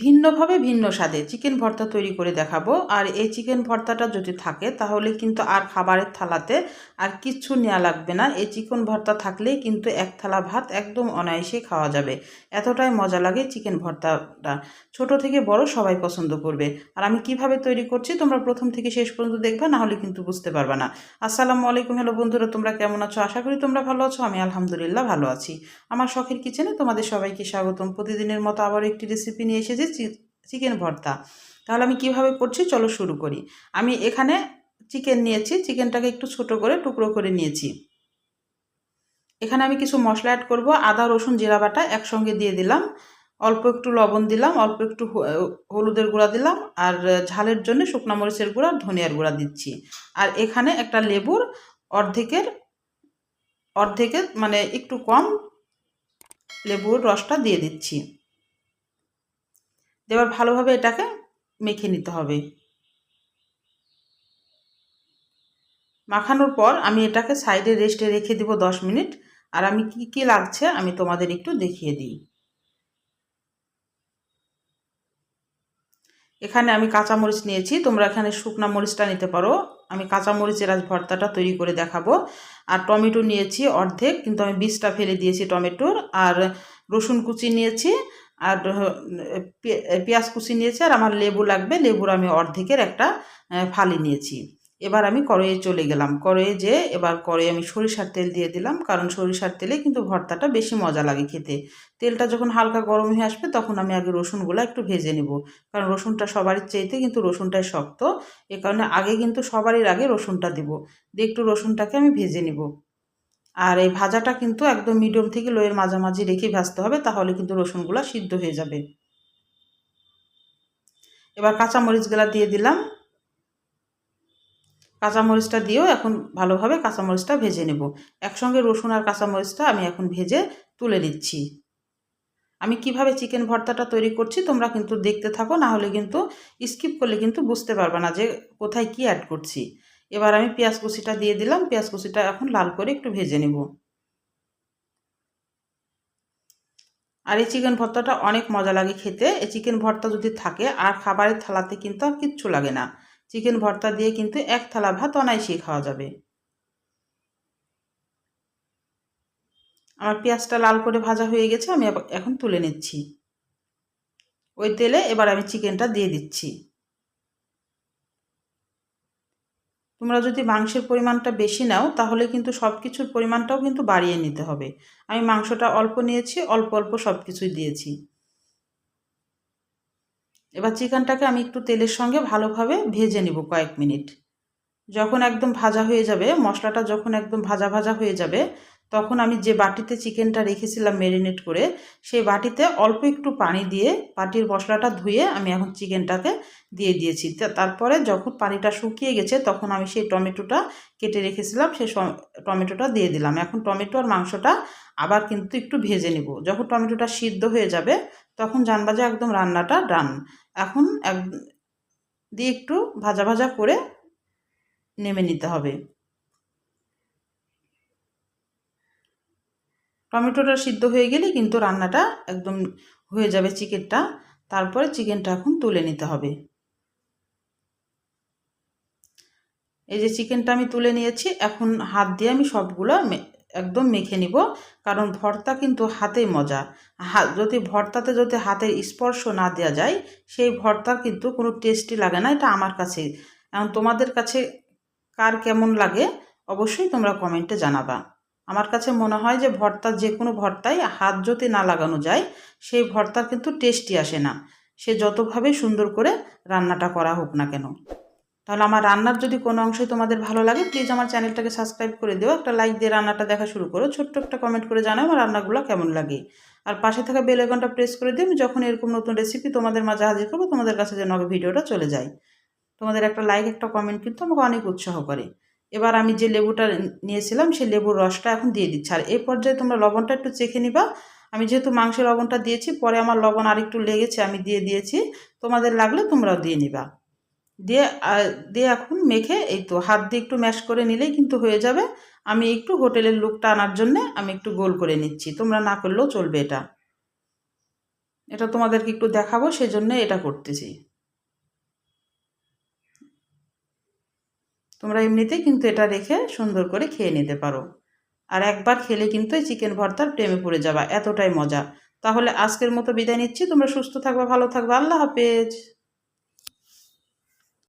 ভিন্নভাবে ভিন্ন স্বাদে চিকেন ভর্তা তৈরি করে দেখাবো। আর এই চিকেন ভর্তাটা যদি থাকে, তাহলে কিন্তু আর খাবারের থালাতে আর কিচ্ছু নেওয়া লাগবে না। এই চিকেন ভর্তা থাকলেই কিন্তু এক থালা ভাত একদম অনায়াসে খাওয়া যাবে। এতটাই মজা লাগে চিকেন ভর্তাটা। ছোট থেকে বড় সবাই পছন্দ করবে। আর আমি কীভাবে তৈরি করছি, তোমরা প্রথম থেকে শেষ পর্যন্ত দেখবে, না হলে কিন্তু বুঝতে পারবে না। আসসালামু আলাইকুম, হ্যালো বন্ধুরা, তোমরা কেমন আছো? আশা করি তোমরা ভালো আছো, আমি আলহামদুলিল্লাহ ভালো আছি। আমার শখের কিচেনে তোমাদের সবাইকে স্বাগতম। প্রতিদিনের মতো আবার একটি রেসিপি নিয়ে এসেছি। চিকেন ভর্তা। তাহলে আমি কীভাবে করছি? চলো শুরু করি। আমি এখানে চিকেন নিয়েছি। চিকেনটাকে একটু ছোট করে টুকরো করে নিয়েছি। এখানে আমি কিছু মশলা অ্যাড করব। আদা, রসুন, জিরা বাটা একসঙ্গে দিয়ে দিলাম। অল্প একটু লবণ দিলাম। অল্প একটু হলুদের গুঁড়া দিলাম। আর ঝালের জন্য শুকনা মরিচের গুঁড়া, ধনিয়ার গুঁড়া দিচ্ছি। আর এখানে একটা লেবুর অর্ধেকের অর্ধেকের মানে একটু কম লেবুর রসটা দিয়ে দিচ্ছি। এবার ভালোভাবে এটাকে মেখে নিতে হবে। মাখানোর পর আমি এটাকে সাইডে রেস্টে রেখে দিব দশ মিনিট। আর আমি কি কি লাগছে আমি তোমাদের একটু দেখিয়ে দিই। এখানে আমি কাঁচা মরিচ নিয়েছি, তোমরা এখানে শুকনা মরিচটা নিতে পারো। আমি কাঁচা মরিচের আজ ভর্তাটা তৈরি করে দেখাবো। আর টমেটো নিয়েছি অর্ধেক, কিন্তু আমি বীজটা ফেলে দিয়েছি টমেটোর। আর রসুন কুচি নিয়েছি আর পেঁয়াজ কুচি নিয়েছি আর আমার লেবু লাগবে। লেবুর আমি অর্ধেকের একটা ফালি নিয়েছি। এবার আমি কড়াইয়ে চলে গেলাম। কড়াইয়ে যে এবার কড়াই আমি সরিষার তেল দিয়ে দিলাম, কারণ সরিষার তেলে কিন্তু ভর্তাটা বেশি মজা লাগে খেতে। তেলটা যখন হালকা গরম হয়ে আসবে, তখন আমি আগে রসুনগুলো একটু ভেজে নেব। কারণ রসুনটা সবারই চাইতে কিন্তু রসুনটাই শক্ত। এ কারণে আগে কিন্তু সবারই আগে রসুনটা দেব। দিয়ে একটু রসুনটাকে আমি ভেজে নেব। আর এই ভাজাটা কিন্তু একদম মিডিয়াম থেকে লোয়ের মাঝামাঝি রেখে ভাজতে হবে, তাহলে কিন্তু রসুনগুলো সিদ্ধ হয়ে যাবে। এবার কাঁচামরিচগুলা দিয়ে দিলাম। কাঁচামরিচটা দিয়েও এখন ভালোভাবে কাঁচামরিচটা ভেজে নেব। একসঙ্গে রসুন আর কাঁচামরিচটা আমি এখন ভেজে তুলে নিচ্ছি। আমি কীভাবে চিকেন ভর্তাটা তৈরি করছি তোমরা কিন্তু দেখতে থাকো, না হলে কিন্তু স্কিপ করলে কিন্তু বুঝতে পারবে না যে কোথায় কি অ্যাড করছি। এবার আমি পেঁয়াজ কুচিটা দিয়ে দিলাম, পেঁয়াজ কুচিটা এখন লাল করে একটু ভেজে নেব। আর এই চিকেন ভর্তাটা অনেক মজা লাগে খেতে। এই চিকেন ভর্তা যদি থাকে, আর খাবারের থালাতে কিন্তু আর কিচ্ছু লাগে না। চিকেন ভর্তা দিয়ে কিন্তু এক থালা ভাত অনায়াসেই খাওয়া যাবে। আমার পেঁয়াজটা লাল করে ভাজা হয়ে গেছে, আমি এখন তুলে নিচ্ছি। ওই তেলে এবার আমি চিকেনটা দিয়ে দিচ্ছি। তোমরা যদি মাংসের পরিমাণটা বেশি নাও, তাহলে কিন্তু সব কিছুর পরিমাণটাও কিন্তু বাড়িয়ে নিতে হবে। আমি মাংসটা অল্প নিয়েছি, অল্প অল্প সব কিছুই দিয়েছি। এবার চিকেনটাকে আমি একটু তেলের সঙ্গে ভালোভাবে ভেজে নিব কয়েক মিনিট। যখন একদম ভাজা হয়ে যাবে, মশলাটা যখন একদম ভাজা ভাজা হয়ে যাবে তখন আমি যে বাটিতে চিকেনটা রেখেছিলাম ম্যারিনেট করে, সেই বাটিতে অল্প একটু পানি দিয়ে বাটির মশলাটা ধুয়ে আমি এখন চিকেনটাকে দিয়ে দিয়েছি। তারপরে যখন পানিটা শুকিয়ে গেছে, তখন আমি সেই টমেটোটা কেটে রেখেছিলাম, সেই টমেটোটা দিয়ে দিলাম। এখন টমেটো আর মাংসটা আবার কিন্তু একটু ভেজে নেব। যখন টমেটোটা সিদ্ধ হয়ে যাবে, তখন জানবা যে একদম রান্নাটা ডান। এখন এক, দিয়ে একটু ভাজা ভাজা করে নেমে নিতে হবে। টমেটোটা সিদ্ধ হয়ে গেলে কিন্তু রান্নাটা একদম হয়ে যাবে চিকেনটা। তারপরে চিকেনটা এখন তুলে নিতে হবে। এই যে চিকেনটা আমি তুলে নিয়েছি, এখন হাত দিয়ে আমি সবগুলো একদম মেখে নিব। কারণ ভর্তা কিন্তু হাতেই মজা। হাত যদি ভর্তাতে যদি হাতের স্পর্শ না দেওয়া যায়, সেই ভর্তার কিন্তু কোনো টেস্টি লাগে না। এটা আমার কাছে। এখন তোমাদের কাছে কার কেমন লাগে, অবশ্যই তোমরা কমেন্টে জানাবা। আমার কাছে মনে হয় যে ভর্তা যে কোনো ভর্তায় হাত যদি না লাগানো যায়, সেই ভর্তার কিন্তু টেস্টি আসে না। সে যতভাবে সুন্দর করে রান্নাটা করা হোক না কেন। তাহলে আমার রান্নার যদি কোনো অংশই তোমাদের ভালো লাগে প্লিজ আমার চ্যানেলটাকে সাবস্ক্রাইব করে দিও। একটা লাইক দিয়ে রান্নাটা দেখা শুরু করো। ছোট্ট একটা কমেন্ট করে জানাও আমার রান্নাগুলো কেমন লাগে। আর পাশে থাকা বেল আইকনটা প্রেস করে দিও। আমি যখন এরকম নতুন রেসিপি তোমাদের মাঝে হাজির করব, তোমাদের কাছে যেন ভিডিওটা চলে যায়। তোমাদের একটা লাইক একটা কমেন্ট কিন্তু আমাকে অনেক উৎসাহ করে। এবার আমি যে লেবুটা নিয়েছিলাম, সেই লেবুর রসটা এখন দিয়ে দিচ্ছি। আর এই পর্যায়ে তোমরা লবণটা একটু চেখে নিবা। আমি যেহেতু মাংসের লবণটা দিয়েছি, পরে আমার লবণ আর একটু লেগেছে, আমি দিয়ে দিয়েছি। তোমাদের লাগলে তোমরাও দিয়ে নিবা। দিয়ে দিয়ে এখন মেখে এই তো হাত দিয়ে একটু ম্যাশ করে নিলেই কিন্তু হয়ে যাবে। আমি একটু হোটেলের লুকটা আনার জন্যে আমি একটু গোল করে নিচ্ছি। তোমরা না করলেও চলবে এটা। এটা তোমাদেরকে একটু দেখাবো, সেজন্য এটা করতেছি। তোমরা এমনিতেই কিন্তু এটা রেখে সুন্দর করে খেয়ে নিতে পারো। আর একবার খেলে কিন্তু এই চিকেন ভর্তার প্রেমে পড়ে যাবা, এতটাই মজা। তাহলে আজকের মতো বিদায় নিচ্ছি, তোমরা সুস্থ থাকবা, ভালো থাকবা, আল্লাহ হাফেজ।